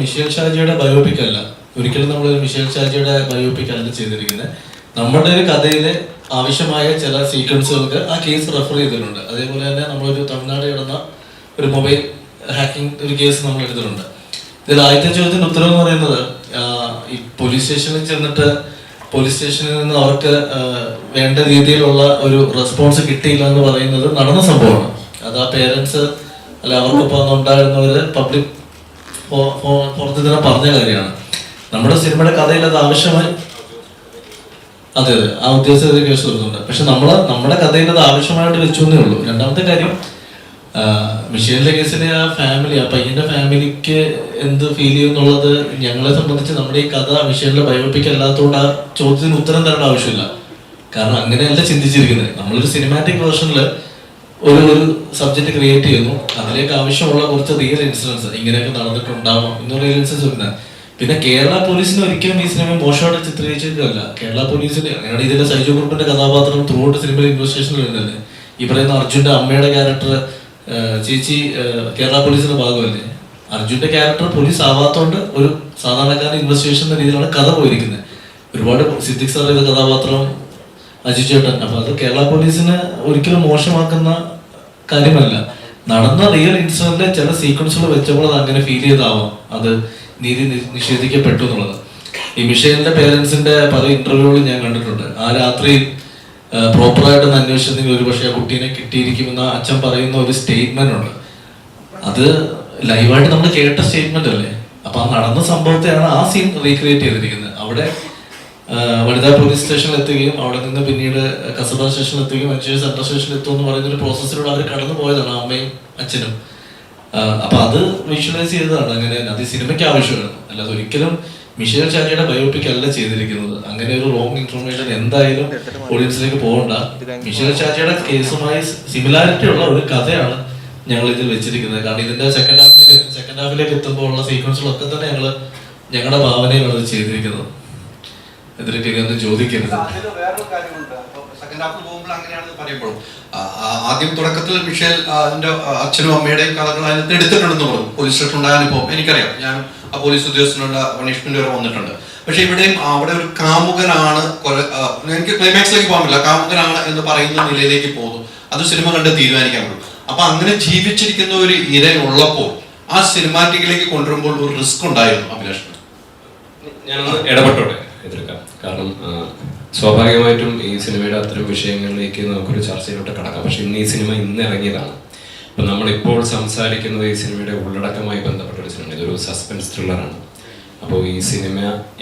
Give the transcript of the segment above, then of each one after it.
Michel ഷാജിയുടെ biopic അല്ല ഒരിക്കലും നമ്മൾ മിഷേൽ ഷാജിയുടെ ബയോപിക് അല്ല ചെയ്തിരിക്കുന്നത് നമ്മുടെ ഒരു കഥയിലെ ആവശ്യമായ ചില സീക്വൻസുകൾക്ക് ആ കേസ് റെഫർ ചെയ്തിട്ടുണ്ട്. അതേപോലെ തന്നെ നമ്മളൊരു തമിഴ്നാട് കിടന്ന ഒരു മൊബൈൽ ഹാക്കിംഗ് ഒരു കേസ് നമ്മൾ എടുത്തിട്ടുണ്ട്. ഇതിൽ ആദ്യത്തെ ചോദ്യത്തിന് ഉത്തരം എന്ന് പറയുന്നത് ഈ പോലീസ് സ്റ്റേഷനിൽ ചെന്നിട്ട് പോലീസ് സ്റ്റേഷനിൽ നിന്ന് അവർക്ക് വേണ്ട രീതിയിലുള്ള ഒരു റെസ്പോൺസ് കിട്ടിയില്ല എന്ന് പറയുന്നത് നടന്ന സംഭവമാണ്. അത് ആ പേരൻസ് അല്ല അവർക്കൊപ്പം ഉണ്ടായിരുന്നവര് പബ്ലിക് പുറത്ത് പറഞ്ഞ കാര്യമാണ്. നമ്മുടെ സിനിമയുടെ കഥയിൽ അത് ആവശ്യമായി അതെ അതെ. ആ ഉദ്യോഗസ്ഥരെ കേസ് വരുന്നുണ്ട് പക്ഷെ നമ്മൾ നമ്മുടെ കഥയിൽ അത് ആവശ്യമായിട്ട് വെച്ചു എന്നേ ഉള്ളൂ. രണ്ടാമത്തെ കാര്യം മിഷേലിന്റെ കേസിലെ ആ ഫാമിലി ആ പയ്യന്റെ ഫാമിലിക്ക് എന്ത് ഫീൽ ചെയ്യുന്നുള്ളത് ഞങ്ങളെ സംബന്ധിച്ച് നമ്മുടെ ഈ കഥ മിഷേലിന്റെ ബയോപിക് അല്ലാത്തതുകൊണ്ട് ആ ചോദ്യത്തിന് ഉത്തരം തരേണ്ട ആവശ്യമില്ല. കാരണം അങ്ങനെയല്ല ചിന്തിച്ചിരിക്കുന്നത്. നമ്മളൊരു സിനിമാറ്റിക് വേർഷനിൽ ഒരു ഒരു സബ്ജക്ട് ക്രിയേറ്റ് ചെയ്യുന്നു. അതിലേക്ക് ആവശ്യമുള്ള കുറച്ച് റിയൽ ഇൻസിഡൻസ് ഇങ്ങനെയൊക്കെ നടന്നിട്ടുണ്ടാവാം എന്നുള്ള ഇൻസിഡൻസ് വരുന്നത് പിന്നെ കേരള പോലീസിന് ഒരിക്കലും ഈ സിനിമ മോശമായിട്ട് ചിത്രീകരിച്ചിട്ടില്ല. കേരള പോലീസിന് അങ്ങനെയാണ് ഇതിന്റെ സൈജു ഗ്രൂപ്പിന്റെ കഥാപാത്രം ത്രൂ ഔട്ട് സിനിമയിൽ ഇൻവെസ്റ്റിഗേഷനിൽ വരുന്നല്ലേ ഈ പറയുന്ന അർജുന്റെ അമ്മയുടെ ക്യാരക്ടർ ചേച്ചി കേരള പോലീസിന്റെ ഭാഗമല്ലേ? അർജുന്റെ ക്യാരക്ടർ പോലീസ് ആവാത്തോണ്ട് ഒരു സാധാരണക്കാരൻ ഇൻവെസ്റ്റിഗേഷൻ എന്ന രീതിയിലാണ് കഥ പോയിരിക്കുന്നത്. ഒരുപാട് സിദ്ദിഖ് ചെയ്ത കഥാപാത്രം അജി ചേട്ടൻ. അപ്പൊ അത് കേരള പോലീസിനെ ഒരിക്കലും മോശമാക്കുന്ന കാര്യമല്ല. നടന്ന റിയൽ ഇൻസിഡന്റ് ചില സീക്വൻസുകൾ വെച്ചപ്പോൾ അത് അങ്ങനെ ഫീൽ ചെയ്താവാം. അത് നീതി നിഷേധിക്കപ്പെട്ടു എന്നുള്ളത്. ഈ മിഷേലിന്റെ പേരൻസിന്റെ പല ഇന്റർവ്യൂകളും ഞാൻ കണ്ടിട്ടുണ്ട്. ആ രാത്രി പ്രോപ്പറായിട്ട് അന്വേഷിച്ചെങ്കിൽ ഒരു പക്ഷേ ആ കുട്ടീനെ കിട്ടിയിരിക്കുമെന്ന് അച്ഛൻ പറയുന്ന ഒരു സ്റ്റേറ്റ്മെന്റ് ഉണ്ട്. അത് ലൈവായിട്ട് നമ്മൾ കേട്ട സ്റ്റേറ്റ്മെന്റ് അല്ലേ? അപ്പൊ ആ നടന്ന സംഭവത്തെയാണ് ആ സീൻ റീക്രിയേറ്റ് ചെയ്തിരിക്കുന്നത്. അവിടെ വനിതാ പോലീസ് സ്റ്റേഷനിൽ എത്തുകയും അവിടെ നിന്ന് പിന്നീട് കസബ സ്റ്റേഷനിൽ എത്തുകയും അതിനുശേഷം സെൻട്രൽ സ്റ്റേഷനിൽ എത്തും എന്ന് പറയുന്ന ഒരു പ്രോസസ്സിലൂടെ അവർ കടന്നു പോയതാണ് അമ്മയും അച്ഛനും. അപ്പൊ അത് വിഷ്വലൈസ് ചെയ്തതാണ്. അങ്ങനെ അത് സിനിമയ്ക്ക് ആവശ്യമാണ്. അല്ലാതെ ഒരിക്കലും മിഷേൽ ചാരിയുടെ ബയോപിക് അല്ല ചെയ്തിരിക്കുന്നത്. അങ്ങനെ ഒരു റോങ് ഇൻഫർമേഷൻ എന്തായാലും ഓഡിയൻസിലേക്ക് പോകണ്ട. മിഷേൽ ചാരിയുടെ കേസുമായി സിമിലാരിറ്റി ഉള്ള ഒരു കഥയാണ് ഞങ്ങൾ ഇതിൽ വെച്ചിരിക്കുന്നത്. കാരണം ഇതിന്റെ സെക്കൻഡ് ഹാഫിലേക്ക് സെക്കൻഡ് ഹാഫിലേക്ക് എത്തുമ്പോൾ ഉള്ള സീക്വൻസുകളൊക്കെ തന്നെ ഞങ്ങൾ ഞങ്ങളുടെ ഭാവനയിലാണ് ചെയ്തിരിക്കുന്നത്. ഒന്നും ചോദിക്കരുത്. ആദ്യം തുടക്കത്തിൽ മിഷേൽ എന്റെ അച്ഛനും അമ്മയുടെയും കഥകൾ അതിനകത്ത് എടുത്തിട്ടുണ്ടെന്ന് പറഞ്ഞു. പോലീസ് സ്റ്റേഷൻ ഉണ്ടായ അനുഭവം എനിക്കറിയാം. ഞാൻ ആ പോലീസ് ഉദ്യോഗസ്ഥനുള്ള പണിഷ്മെന്റ് വരെ വന്നിട്ടുണ്ട്. പക്ഷെ ഇവിടെയും അവിടെ ഒരു കാമുകനാണ് കൊല എനിക്ക് ക്ലൈമാക്സിലേക്ക് പോകാൻ പറ്റില്ല. കാമുകനാണ് എന്ന് പറയുന്ന നിലയിലേക്ക് പോകുന്നു. അത് സിനിമ കണ്ട് തീരുമാനിക്കാൻ പറ്റും. അപ്പൊ അങ്ങനെ ജീവിച്ചിരിക്കുന്ന ഒരു ഇര ഉള്ളപ്പോൾ ആ സിനിമാറ്റിക്കിലേക്ക് കൊണ്ടുവരുമ്പോൾ ഒരു റിസ്ക് ഉണ്ടായിരുന്നു അഭിലാഷ്. ഞാനൊന്ന് ഇടപെട്ടോട്ടെ? കാരണം സ്വാഭാവികമായിട്ടും ഈ സിനിമയുടെ അത്തരം വിഷയങ്ങളിലേക്ക് നമുക്കൊരു ചർച്ചയിലോട്ട് കടക്കാം. പക്ഷെ ഇന്ന് ഈ സിനിമ ഇന്ന് ഇറങ്ങിയതാണ്. അപ്പം നമ്മളിപ്പോൾ സംസാരിക്കുന്നത് ഈ സിനിമയുടെ ഉള്ളടക്കമായി ബന്ധപ്പെട്ട ഒരു സിനിമ ഇതൊരു സസ്പെൻസ് ത്രില്ലറാണ് അപ്പോൾ ഈ സിനിമ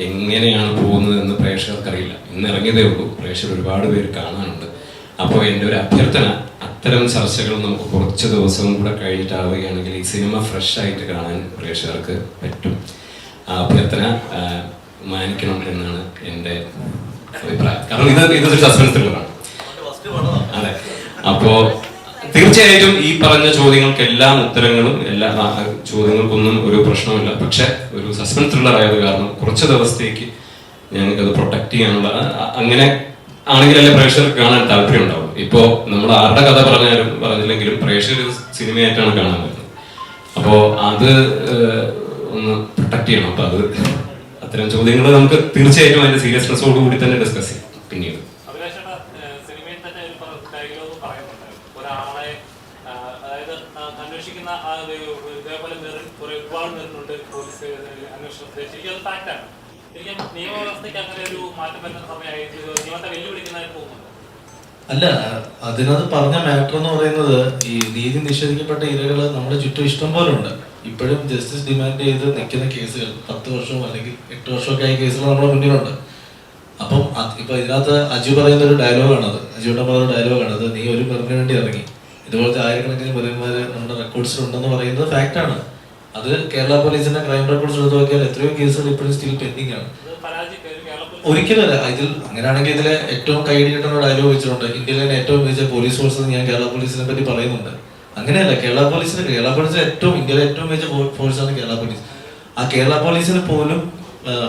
എങ്ങനെയാണ് പോകുന്നത് എന്ന് പ്രേക്ഷകർക്കറിയില്ല. ഇന്ന് ഇറങ്ങിയതേ ഉള്ളൂ. പ്രേക്ഷകർ ഒരുപാട് പേര് കാണാനുണ്ട്. അപ്പോൾ എന്റെ ഒരു അഭ്യർത്ഥന അത്തരം ചർച്ചകൾ നമുക്ക് കുറച്ച് ദിവസവും കൂടെ കഴിഞ്ഞിട്ടാവുകയാണെങ്കിൽ ഈ സിനിമ ഫ്രഷ് ആയിട്ട് കാണാൻ പ്രേക്ഷകർക്ക് പറ്റും. ആ അഭ്യർത്ഥന മാനിക്കണം എന്നാണ് എന്റെ അഭിപ്രായം. കാരണം ഇത് ഇതൊരു സസ്പെൻസ് ത്രില്ലറാണ് അതെ. അപ്പോ തീർച്ചയായിട്ടും ഈ പറഞ്ഞ ചോദ്യങ്ങൾക്ക് എല്ലാ ഉത്തരങ്ങളും എല്ലാ ചോദ്യങ്ങൾക്കൊന്നും ഒരു പ്രശ്നമില്ല പക്ഷെ ഒരു സസ്പെൻസ് ത്രില്ലർ ആയത് കാരണം കുറച്ച് ദിവസത്തേക്ക് ഞങ്ങൾക്ക് അത് പ്രൊട്ടക്ട് ചെയ്യാനുള്ള അങ്ങനെ ആണെങ്കിലല്ലേ പ്രേക്ഷകർക്ക് കാണാൻ താല്പര്യം ഉണ്ടാവും ഇപ്പോ നമ്മൾ ആരുടെ കഥ പറഞ്ഞാലും പറഞ്ഞില്ലെങ്കിലും പ്രേക്ഷകർ സിനിമയായിട്ടാണ് കാണാൻ പറ്റുന്നത് അപ്പോ അത് ഒന്ന് പ്രൊട്ടക്ട് ചെയ്യണം. അപ്പൊ അത് അത്തരം ചോദ്യങ്ങൾ നമുക്ക് തീർച്ചയായിട്ടും അതിന്റെ സീരിയസ്നെസ്സോട് കൂടി തന്നെ ഡിസ്കസ് ചെയ്യാം പിന്നീട്. അല്ല അതിനകത്ത് പറഞ്ഞ മാറ്റർ എന്ന് പറയുന്നത് ഈ നീതി നിഷേധിക്കപ്പെട്ട ഇരകൾ നമ്മുടെ ചുറ്റും ഇഷ്ടം പോലെ ഉണ്ട്. ഇപ്പോഴും ജസ്റ്റിസ് ഡിമാൻഡ് ചെയ്ത് നിൽക്കുന്ന കേസുകൾ പത്ത് വർഷവും അല്ലെങ്കിൽ എട്ട് വർഷമൊക്കെ ആയ കേസുകൾ നമ്മുടെ മുന്നിലുണ്ട്. അപ്പം ഇപ്പൊ ഇതിനകത്ത് അജു പറയുന്ന ഒരു ഡയലോഗാണത് അജുവിന്റെ പറയുന്ന ഡയലോഗാണത് നീ ഒരു മെറിന് വേണ്ടി ഇറങ്ങി. ഇതുപോലത്തെ ആയിരക്കണക്കിന് മെറിന്മാര് നമ്മുടെ റെക്കോർഡ്സിൽ ഉണ്ടെന്ന് പറയുന്നത് ഫാക്റ്റാണ് അത് കേരള പോലീസിന്റെ ക്രൈം റെക്കോർഡ്സ് എടുത്ത് നോക്കിയാൽ എത്രയോ കേസുകൾ ഇപ്പോഴും സ്റ്റിൽ പെൻഡിങ് ആണ്. ഒരിക്കലല്ല ഇതിൽ അങ്ങനെയാണെങ്കിൽ ഇതിലെ ഏറ്റവും കൈയടി കിട്ടുന്ന ഡയലോഗ് വെച്ചിട്ടുണ്ട്. ഇന്ത്യയിലെ ഏറ്റവും മികച്ച പോലീസ് ഫോഴ്സ് ഞാൻ കേരള പോലീസിനെ പറ്റി പറയുന്നുണ്ട്. അങ്ങനെയല്ല കേരള പോലീസിന് കേരള പോലീസ് ഏറ്റവും ഇന്ത്യയിലെ ഏറ്റവും മികച്ച ആണ് കേരള പോലീസ്. ആ കേരള പോലീസിന് പോലും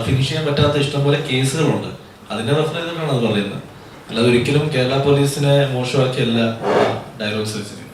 ഫിനിഷ് ചെയ്യാൻ പറ്റാത്ത ഇഷ്ടംപോലെ കേസുകളുണ്ട്. അതിന്റെ റെഫർ ചെയ്തിട്ടാണ് അത് പറയുന്നത്. അല്ലാതെ ഒരിക്കലും കേരള പോലീസിനെ മോശമാക്കിയല്ല ഡയലോഗ്സ് വെച്ചിരിക്കുന്നത്